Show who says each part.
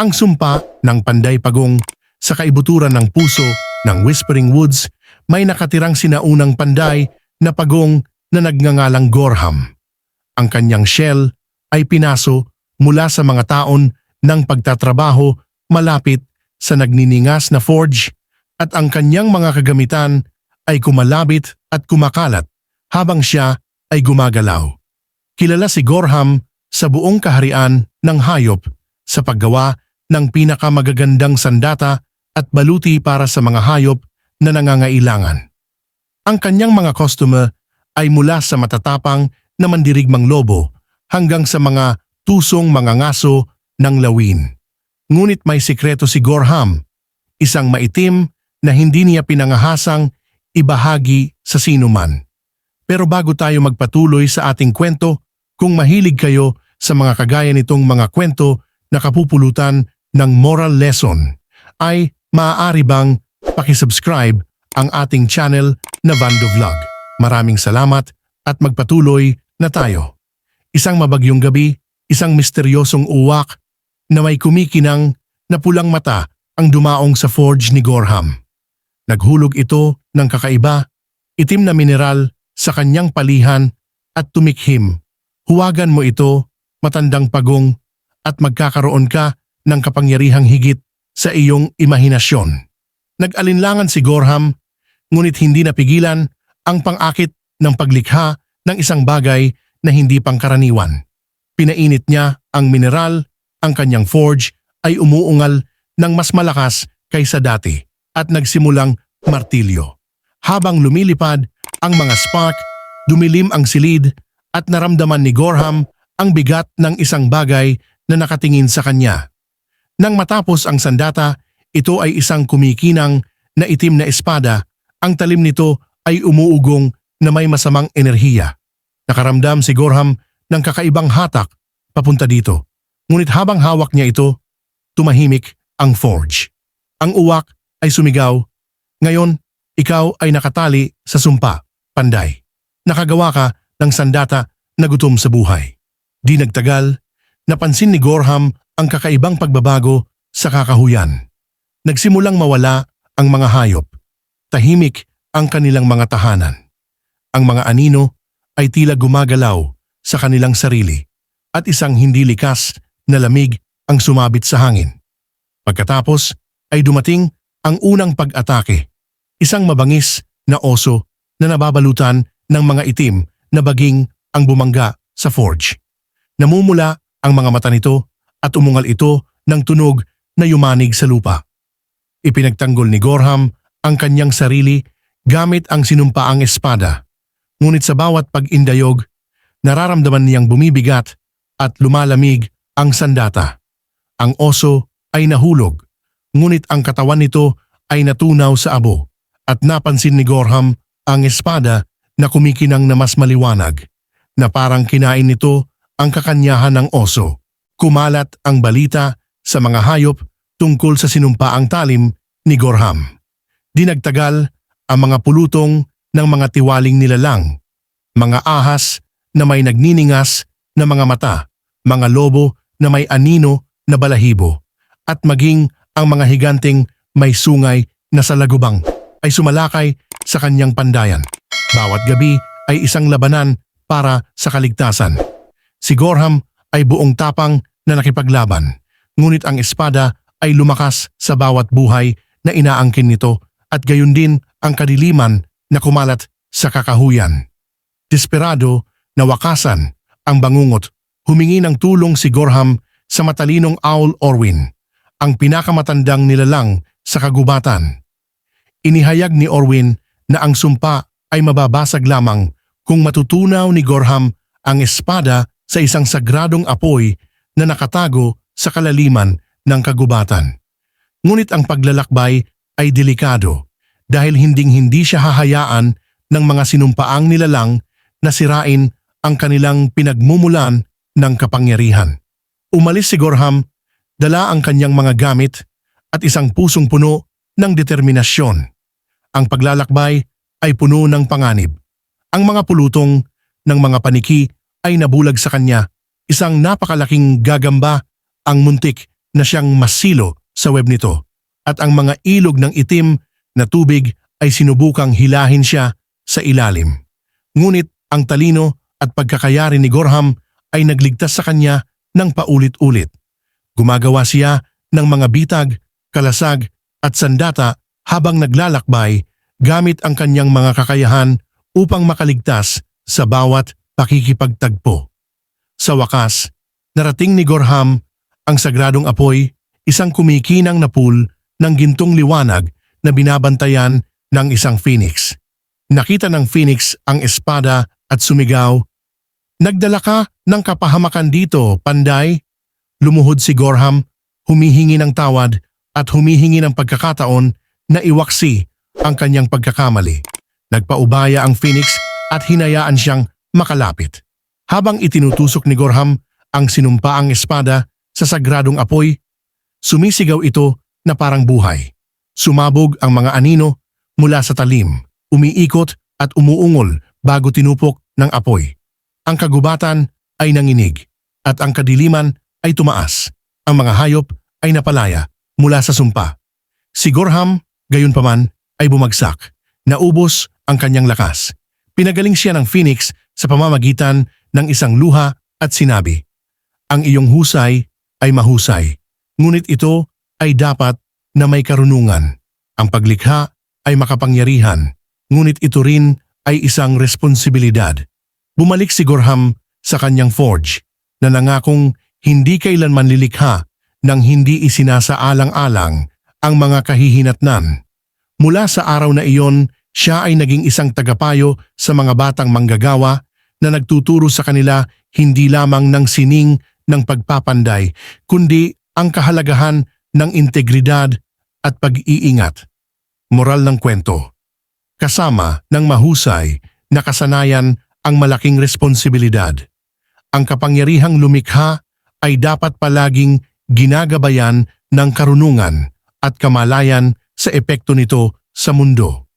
Speaker 1: Ang sumpa ng Panday Pagong sa kaibuturan ng puso ng Whispering Woods may nakatirang sinaunang panday na pagong na nagngangalang Gorham. Ang kanyang shell ay pinaso mula sa mga taon ng pagtatrabaho malapit sa nagniningas na forge at ang kanyang mga kagamitan ay kumalabit at kumakalat habang siya ay gumagalaw. Kilala si Gorham sa buong kaharian ng hayop sa paggawa ng pinakamagagandang sandata at baluti para sa mga hayop na nangangailangan. Ang kanyang mga customer ay mula sa matatapang na mandirigmang lobo hanggang sa mga tusong mga ngaso ng lawin. Ngunit may sikreto si Gorham, isang maitim na hindi niya pinangahasang ibahagi sa sinuman. Pero bago tayo magpatuloy sa ating kwento, kung mahilig kayo sa mga kagaya nitong mga kwento na kapupulutan ng moral lesson, ay maaari bang pakisubscribe ang ating channel na Vando Vlog. Maraming salamat at magpatuloy na tayo. Isang mabagyong gabi, isang misteryosong uwak na may kumikinang na pulang mata ang dumaong sa forge ni Gorham. Naghulog ito ng kakaiba, itim na mineral sa kanyang palihan at tumikhim. Huwagan mo ito, matandang pagong, at magkakaroon ka ng kapangyarihang higit sa iyong imahinasyon. Nag-alinlangan si Gorham, ngunit hindi napigilan ang pangakit ng paglikha ng isang bagay na hindi pangkaraniwan. Pinainit niya ang mineral, ang kanyang forge ay umuungal ng mas malakas kaysa dati at nagsimulang martilyo. Habang lumilipad ang mga spark, dumilim ang silid at naramdaman ni Gorham ang bigat ng isang bagay na nakatingin sa kanya. Nang matapos ang sandata, ito ay isang kumikinang na itim na espada. Ang talim nito ay umuugong na may masamang enerhiya. Nakaramdam si Gorham ng kakaibang hatak papunta dito. Ngunit habang hawak niya ito, tumahimik ang forge. Ang uwak ay sumigaw, Ngayon, ikaw ay nakatali sa sumpa, panday. Nakagawa ka ng sandata na gutom sa buhay. Di nagtagal, napansin ni Gorham ang kakaibang pagbabago sa kakahuyan. Nagsimulang mawala ang mga hayop. Tahimik ang kanilang mga tahanan. Ang mga anino ay tila gumagalaw sa kanilang sarili at isang hindi likas na lamig ang sumabit sa hangin. Pagkatapos ay dumating ang unang pag-atake, isang mabangis na oso na nababalutan ng mga itim na baging ang bumangga sa forge. Namumula ang mga mata nito at umungal ito ng tunog na yumanig sa lupa. Ipinagtanggol ni Gorham ang kanyang sarili gamit ang sinumpaang espada. Ngunit sa bawat pag-indayog, nararamdaman niyang bumibigat at lumalamig ang sandata. Ang oso ay nahulog, ngunit ang katawan nito ay natunaw sa abo at napansin ni Gorham ang espada na kumikinang na mas maliwanag na parang kinain nito ang kakanyahan ng oso. Kumalat ang balita sa mga hayop tungkol sa sinumpaang talim ni Gorham. Dinagtagal ang mga pulutong ng mga tiwaling nilalang, mga ahas na may nagniningas na mga mata, mga lobo na may anino na balahibo, at maging ang mga higanting may sungay na sa lagubang ay sumalakay sa kanyang pandayan. Bawat gabi ay isang labanan para sa kaligtasan. Si Gorham ay buong tapang na nakipaglaban, ngunit ang espada ay lumakas sa bawat buhay na inaangkin nito at gayon din ang kadiliman na kumalat sa kakahuyan. Desperado na wakasan ang bangungot, humingi ng tulong si Gorham sa matalinong Owl Orwin, ang pinakamatandang nilalang sa kagubatan. Inihayag ni Orwin na ang sumpa ay mababasag lamang kung matutunaw ni Gorham ang espada sa isang sagradong apoy na nakatago sa kalaliman ng kagubatan. Ngunit ang paglalakbay ay delikado dahil hinding-hindi siya hahayaan ng mga sinumpaang nilalang na sirain ang kanilang pinagmumulan ng kapangyarihan. Umalis si Gorham, dala ang kanyang mga gamit at isang pusong puno ng determinasyon. Ang paglalakbay ay puno ng panganib. Ang mga pulutong ng mga paniki ay nabulag sa kanya, isang napakalaking gagamba ang muntik na siyang masilo sa web nito at ang mga ilog ng itim na tubig ay sinubukang hilahin siya sa ilalim. Ngunit ang talino at pagkakayari ni Gorham ay nagligtas sa kanya ng paulit-ulit. Gumagawa siya ng mga bitag, kalasag at sandata habang naglalakbay gamit ang kanyang mga kakayahan upang makaligtas sa bawat pakikipagtagpo. Sa wakas, narating ni Gorham ang sagradong apoy, isang kumikinang na pool ng gintong liwanag na binabantayan ng isang phoenix. Nakita ng phoenix ang espada at sumigaw, Nagdala ka ng kapahamakan dito, panday? Lumuhod si Gorham, humihingi ng tawad at humihingi ng pagkakataon na iwaksi ang kanyang pagkakamali. Nagpaubaya ang phoenix at hinayaan siyang makalapit. Habang itinutusok ni Gorham ang sinumpaang espada sa sagradong apoy, sumisigaw ito na parang buhay. Sumabog ang mga anino mula sa talim, umiikot at umuungol bago tinupok ng apoy. Ang kagubatan ay nanginig at ang kadiliman ay tumaas. Ang mga hayop ay napalaya mula sa sumpa. Si Gorham, gayon paman, ay bumagsak. Naubos ang kanyang lakas. Pinagaling siya ng Phoenix sa pamamagitan ng isang luha at sinabi, Ang iyong husay ay mahusay, ngunit ito ay dapat na may karunungan. Ang paglikha ay makapangyarihan, ngunit ito rin ay isang responsibilidad. Bumalik si Gorham sa kanyang forge na nangakong hindi kailanman lilikha nang hindi isinasaalang-alang ang mga kahihinatnan. Mula sa araw na iyon, siya ay naging isang tagapayo sa mga batang manggagawa na nagtuturo sa kanila hindi lamang ng sining ng pagpapanday, kundi ang kahalagahan ng integridad at pag-iingat. Moral ng kwento. Kasama ng mahusay na kasanayan ang malaking responsibilidad. Ang kapangyarihang lumikha ay dapat palaging ginagabayan ng karunungan at kamalayan sa epekto nito sa mundo.